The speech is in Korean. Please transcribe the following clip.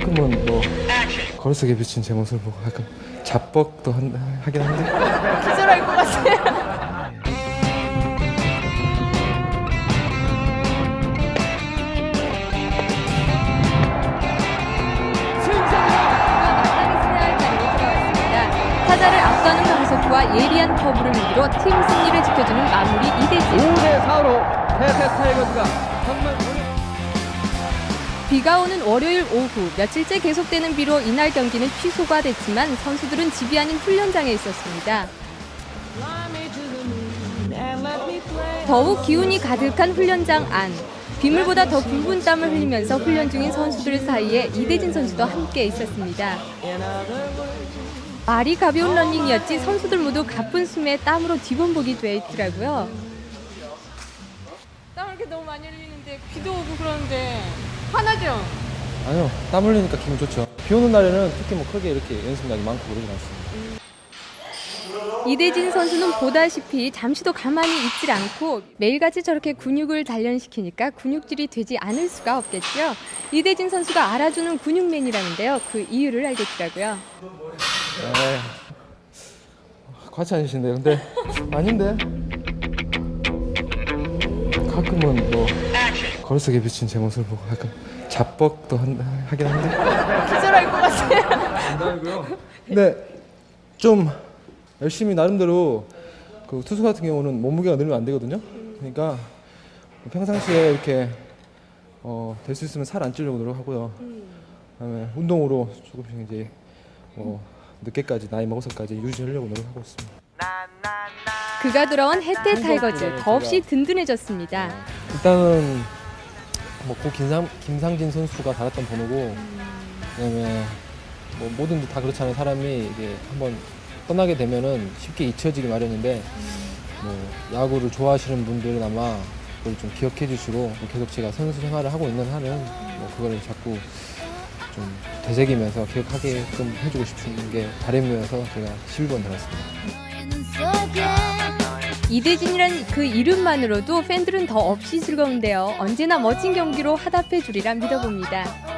가끔은 뭐 거울 속에 비친 제 모습을 보고 가끔 자뻑도 한, 하긴 한데 기절할 것 같아요. 타자를 앞서는 예리한 커브를 무기로 팀 승리를 지켜주는 마무리 이대진. 5대 4로 태태 타이거즈가 정말 어려 비가 오는 월요일 오후 며칠째 계속되는 비로 이날 경기는 취소가 됐지만 선수들은 집이 아닌 훈련장에 있었습니다. 더욱 기운이 가득한 훈련장 안. 빗물보다 더 굵은 땀을 흘리면서 훈련 중인 선수들 사이에 이대진 선수도 함께 있었습니다. 말이 가벼운 런닝이었지 선수들 모두 가쁜 숨에 땀으로 뒤범벅이 돼 있더라고요. 땀 이렇게 너무 많이 흘리는데 비도 오고 그러는데 화나죠? 아니요 땀 흘리니까 기분 좋죠 비 오는 날에는 특히 뭐 크게 이렇게 연습량이 많고 그러진 않습니다 이대진 선수는 보다시피 잠시도 가만히 있질 않고 매일같이 저렇게 근육을 단련시키니까 근육질이 되지 않을 수가 없겠죠. 이대진 선수가 알아주는 근육맨이라는데요. 그 이유를 알겠더라고요. 네. 과찬이신데 근데 아닌데 가끔은 뭐 거울 속에 비친 제 모습을 보고 가끔 자뻑도 한, 하긴 한데 기절할 것 같아요. 근데 좀 열심히 나름대로 그 투수 같은 경우는 몸무게가 늘면 안 되거든요. 그러니까 평상시에 이렇게 어, 될 수 있으면 살 안 찌려고 노력하고요. 그다음에 운동으로 조금씩 이제 뭐 늦게까지 나이 먹어서까지 유지하려고 노력하고 있습니다. 그가 돌아온 해태 타이거즈 더없이 든든해졌습니다. 일단은 뭐고 김상 김상진 선수가 달았던 번호고 그다음에 뭐 뭐든 다 그렇잖아요. 사람이 이게 한번 떠나게 되면은 쉽게 잊혀지기 마련인데 뭐 야구를 좋아하시는 분들은 아마 그걸 좀 기억해 주시고 계속 제가 선수 생활을 하고 있는 한은 뭐 그거를 자꾸 좀 되새기면서 기억하게끔 해주고 싶은 게 바람이어서 제가 11번 달았습니다. 이대진이란 그 이름만으로도 팬들은 더 없이 즐거운데요. 언제나 멋진 경기로 화답해 주리라 믿어봅니다.